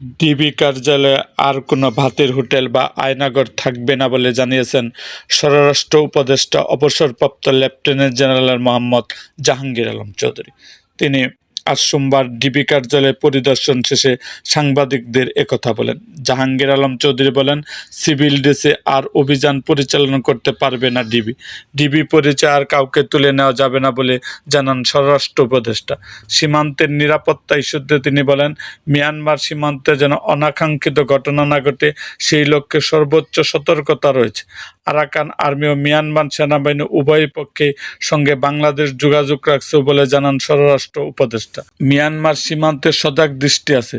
DB কার্যালয়ে আর কোনো ভাতের হোটেল বা আয়নাগর থাকবে না বলে জানিয়েছেন স্বরাষ্ট্র উপদেষ্টা, অবসরপ্রাপ্ত লেফটেন্যান্ট জেনারেল মোহাম্মদ জাহাঙ্গীর আলম চৌধুরী। তিনি আজ সোমবার ডিবি কার্যালয় পরিদর্শন শেষে সাংবাদিকদের একথা বলেন। জাহাঙ্গীর আলম চৌধুরী বলেন, সিভিল ড্রেসে আর অভিযান পরিচালনা করতে পারবে না ডিবি। ডিবি পরিচয় আর কাউকে তুলে নেওয়া যাবে না বলে জানান স্বরাষ্ট্র উপদেষ্টা। সীমান্তের নিরাপত্তা ইস্যুতে তিনি বলেন, মিয়ানমার সীমান্তে যেন অনাকাঙ্ক্ষিত ঘটনা না ঘটে, সেই লক্ষ্যে সর্বোচ্চ সতর্কতা রয়েছে। আরাকান আর্মি ও মিয়ানমার সেনাবাহিনী উভয় পক্ষে সঙ্গে বাংলাদেশ যোগাযোগ রাখছে বলে জানান স্বরাষ্ট্র উপদেষ্টা। মিয়ানমার সীমান্তে সজাগ দৃষ্টি আছে।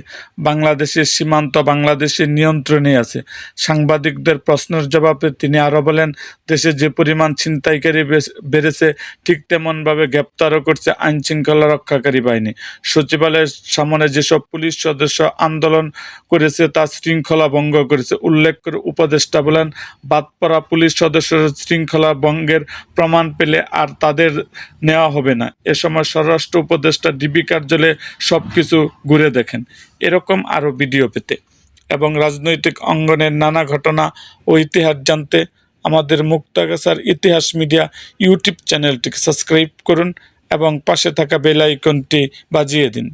বাংলাদেশের সীমান্ত বাংলাদেশের নিয়ন্ত্রণে আছে। সাংবাদিকদের প্রশ্নের জবাবে তিনি আরও বলেন, দেশে যে পরিমাণ ছিনতাইকারী বেড়েছে, ঠিক তেমনভাবে গ্রেপ্তারও করছে আইন শৃঙ্খলা রক্ষাকারী বাহিনী। সচিবালয়ের সামনে যেসব পুলিশ সদস্য আন্দোলন করেছে, তা শৃঙ্খলা ভঙ্গ করেছে। উল্লেখ করে উপদেষ্টা বলেন বাদ পড়া পুলিশ সদস্যরা শৃঙ্খলা ভঙ্গের প্রমাণ পেলে আর তাদের নেওয়া হবে না। এ সময় স্বরাষ্ট্র উপদেষ্টা ডিবি কার্যালয়ে সব কিছু ঘুরে দেখেন। এরকম আরও ভিডিও পেতে। এবং রাজনৈতিক অঙ্গনের নানা ঘটনা ও ইতিহাস জানতে আমাদের মুক্তাগাছার ইতিহাস মিডিয়া ইউটিউব চ্যানেলটিকে সাবস্ক্রাইব করুন এবং পাশে থাকা বেল আইকনটি বাজিয়ে দিন।